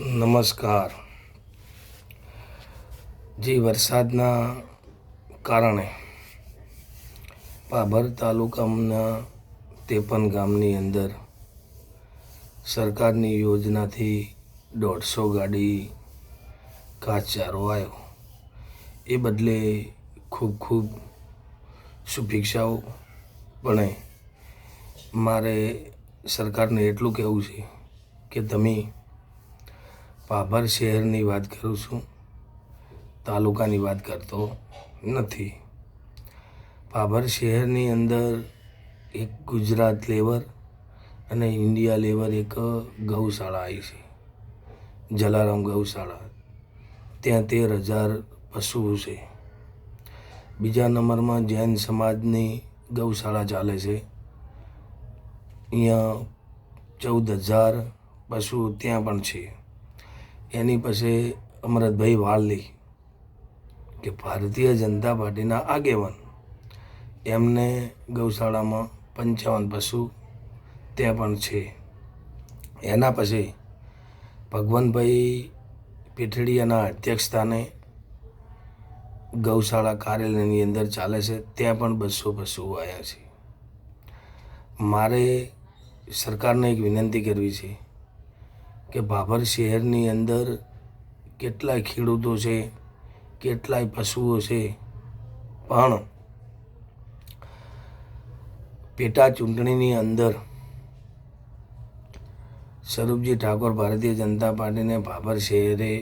નમસ્કાર. જે વરસાદના કારણે પાભર તાલુકાના તેપન ગામની અંદર સરકારની યોજનાથી દોઢસો ગાડી કાચારો આવ્યો. એ બદલે ખૂબ ખૂબ શુભેચ્છાઓ. પણ મારે સરકારને એટલું કહેવું છે કે તમે પાભર શહેરની વાત કરું છું, તાલુકાની વાત કરતો નથી. પાભર શહેરની અંદર એક ગુજરાત લેવર અને ઇન્ડિયા લેવર એક ગૌશાળા આવી છે. જલારામ ગૌશાળા. ત્યાં તેર હજાર પશુઓ છે. બીજા નંબરમાં જૈન સમાજની ગૌશાળા ચાલે છે. અહીંયા ચૌદ હજાર પશુઓ ત્યાં પણ છે. એની પછી અમરતભાઈ વાલની કે ભારતીય જનતા પાર્ટીના આગેવાન. એમને ગૌશાળામાં પંચાવન પશુ ત્યાં પણ છે. એના પછી ભગવાનભાઈ પીઠડીયાના અધ્યક્ષસ્થાને ગૌશાળા કાર્યાલયની અંદર ચાલે છે, ત્યાં પણ બસો પશુઓ આવ્યા છે. મારે સરકારને એક વિનંતી કરવી છે કે ભાભર શહેરની અંદર કેટલાય ખેડૂતો છે, કેટલાય પશુઓ છે, પણ પેટા ચૂંટણીની અંદર સ્વરૂપજી ઠાકોર ભારતીય જનતા પાર્ટીને ભાભર શહેરે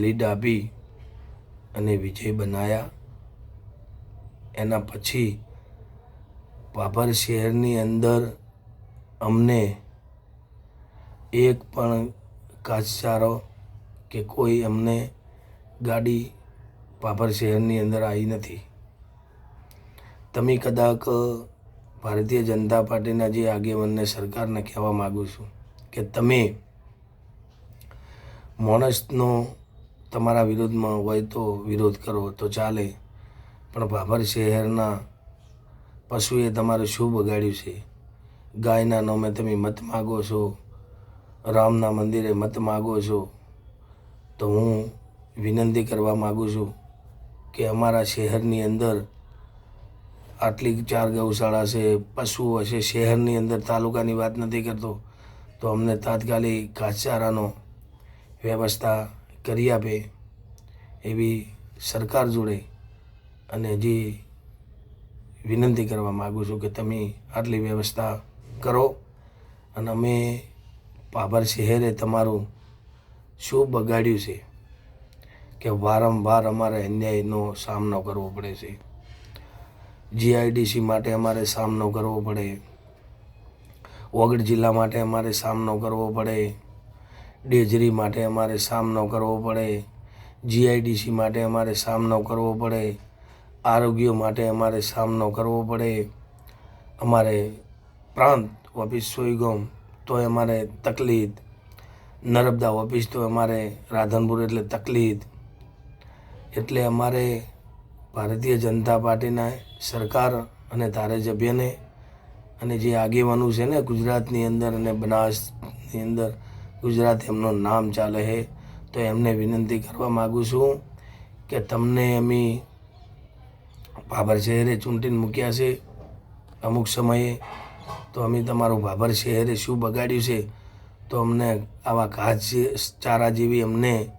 લીડ આપી અને વિજય બનાયા. એના પછી ભાભર શહેરની અંદર અમને એક પણ ઘાસચારો કે કોઈ અમને ગાડી પાભર શહેરની અંદર આવી નથી. તમે કદાચ ભારતીય જનતા પાર્ટીના જે આગેવાનને સરકારને કહેવા માગું છું કે તમે માણસનો તમારા વિરોધમાં હોય તો વિરોધ કરો, તો ચાલે. પણ ભાભર શહેરના પશુએ તમારું શું બગાડ્યું છે? ગાયના નામે તમે મત માગો છો? રામના મંદિરે મત માગો છો, તો હું વિનંતી કરવા માગું છું કે અમારા શહેરની અંદર આટલી ચાર ગૌશાળા છે, પશુઓ છે, શહેરની અંદર તાલુકાની વાત નથી કરતો, તો અમને તાત્કાલિક ઘાસચારાનો વ્યવસ્થા કરી આપે એવી સરકાર જોડે અને હજી વિનંતી કરવા માગું છું કે તમે આટલી વ્યવસ્થા કરો. અને અમે પાભર શહેરે તમારું શું બગાડ્યું છે? કે વારંવાર અમારે અન્યાયનો સામનો કરવો પડે છે. જીઆઈડીસી માટે અમારે સામનો કરવો પડે. વગડ જિલ્લા માટે અમારે સામનો કરવો પડે. ડેજરી માટે અમારે સામનો કરવો પડે. જીઆઈડીસી માટે અમારે સામનો કરવો પડે. આરોગ્ય માટે અમારે સામનો કરવો પડે. અમારે પ્રાંત ઓફિસ સોઈગોમ તો અમારે તકલીફ નર્મદા ઓફિસ તો અમારે રાધનપુર એટલે તકલીફ એટલે અમારે ભારતીય જનતા પાર્ટીના સરકાર અને ધારાસભ્યને અને જે આગેવાનો છે ને ગુજરાતની અંદર અને બનાસની અંદર ગુજરાત એમનું નામ ચાલે છે, તો એમને વિનંતી કરવા માગું છું કે તમને અમે બાબર શહેરે ચૂંટીને મૂક્યા છે. અમુક સમયે તો અમે તમારું ભાભર શહેરે શું બગાડ્યું છે? તો અમને આવા ઘાસ ચારા જેવી અમને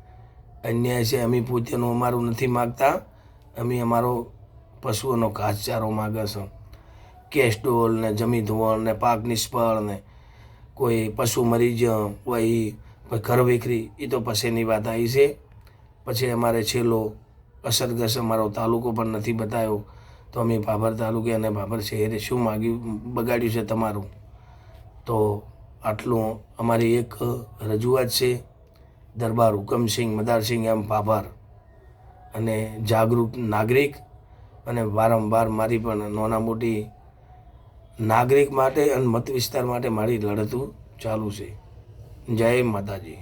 અન્યાય છે, અમે પોતેનું અમારું નથી માગતા. અમે અમારો પશુઓનો ઘાસચારો માગે છે કેસ્ટોલ ને જમી ધોવણ ને પાક નિષ્ફળ ને કોઈ પશુ મરી જ કોઈ ઘર વિખરી એ તો પછીની વાત આવી છે. પછી અમારે છેલ્લો અસરગ્રસ્ત અમારો તાલુકો પણ નથી બતાવ્યો. તો અમે ભાભર તાલુકે અને ભાભર શહેરે શું માગ્યું, બગાડ્યું છે તમારું? તો આટલું અમારી એક રજૂઆત છે, દરબાર હુકમસિંહ મદારસિંહ એમ ભાભર અને જાગૃત નાગરિક અને વારંવાર મારી પણ નાના મોટી નાગરિક માટે અને મત વિસ્તાર માટે મારી લડતું ચાલુ છે. જય માતાજી.